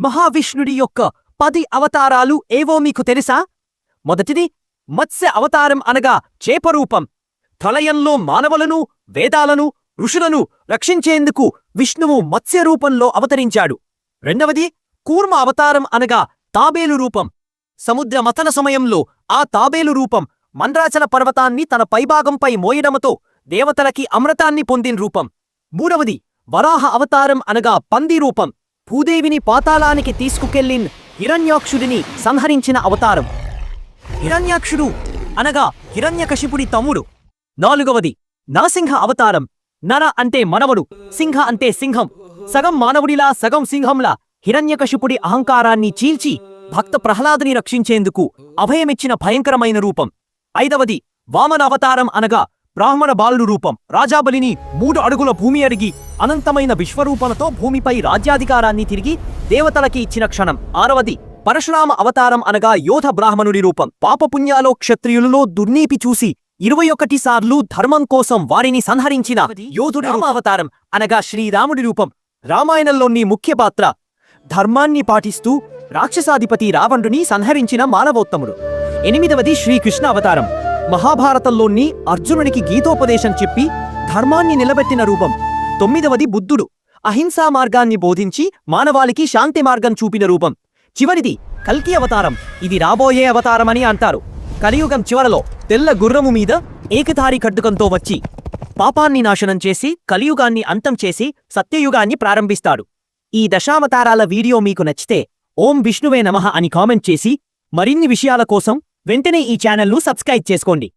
మహావిష్ణుడి యొక్క పది అవతారాలు ఏవో మీకు తెలుసా? మొదటిది మత్స్య అవతారం అనగా చేపరూపం. ప్రళయంలో మానవులను వేదాలను ఋషులను రక్షించేందుకు విష్ణువు మత్స్య రూపంలో అవతరించాడు. రెండవది కూర్మ అవతారం అనగా తాబేలు రూపం. సముద్ర మతన సమయంలో ఆ తాబేలు రూపం మంద్రాచల పర్వతాన్ని తన పైభాగంపై మోయడమతో దేవతలకి అమృతాన్ని పొందిన రూపం. మూడవది వరాహ అవతారం అనగా పంది రూపం. భూదేవిని పాతాళానికి తీసుకుకెళ్ళిన్ హిరణ్యాక్షుడిని సంహరించిన అవతారం. హిరణ్యాక్షుడు అనగా హిరణ్యకశిపుడి తమ్ముడు. నాలుగవది నరసింహ అవతారం. నర అంటే మనవడు సింహ అంటే సింహం. సగం మానవుడిలా సగం సింహంలా హిరణ్యకశిపుడి అహంకారాన్ని చీల్చి భక్త ప్రహ్లాదుని రక్షించేందుకు అభయమిచ్చిన భయంకరమైన రూపం. ఐదవది వామన అవతారం అనగా బ్రాహ్మణ బాలుడు రూపం. రాజాబలిని మూడు అడుగుల భూమి అడిగి అనంతమైన విశ్వరూపంతో భూమిపై రాజ్యాధికారాన్ని తిరిగి దేవతలకి ఇచ్చిన క్షణం. ఆరవది పరశురామ అవతారం అనగా యోధ బ్రాహ్మణుడి రూపం. పాపపుణ్యాలో క్షత్రియులలో దుర్నీపి చూసి ఇరవై ఒకటి సార్లు ధర్మం కోసం వారిని సంహరించిన యోధుడి అవతారం అనగా శ్రీరాముడి రూపం. రామాయణంలోని ముఖ్య పాత్ర ధర్మాన్ని పాటిస్తూ రాక్షసాధిపతి రావణుడిని సంహరించిన మానవోత్తముడు. ఎనిమిదవది శ్రీకృష్ణ అవతారం. మహాభారతంలోని అర్జునునికి గీతోపదేశం చెప్పి ధర్మాన్ని నిలబెట్టిన రూపం. తొమ్మిదవది బుద్ధుడు. అహింసా మార్గాన్ని బోధించి మానవాళికి శాంతి మార్గం చూపిన రూపం. చివరిది కల్కి అవతారం. ఇది రాబోయే అవతారమని అంటారు. కలియుగం చివరలో తెల్ల గుర్రము మీద ఏకధారి కడ్డుకంతో వచ్చి పాపాన్ని నాశనం చేసి కలియుగాన్ని అంతం చేసి సత్యయుగాన్ని ప్రారంభిస్తాడు. ఈ దశావతారాల వీడియో మీకు నచ్చితే ఓం విష్ణువే నమః అని కామెంట్ చేసి మరిన్ని విషయాల కోసం వెంటనే ఈ ఛానల్ను సబ్స్క్రైబ్ చేసుకోండి.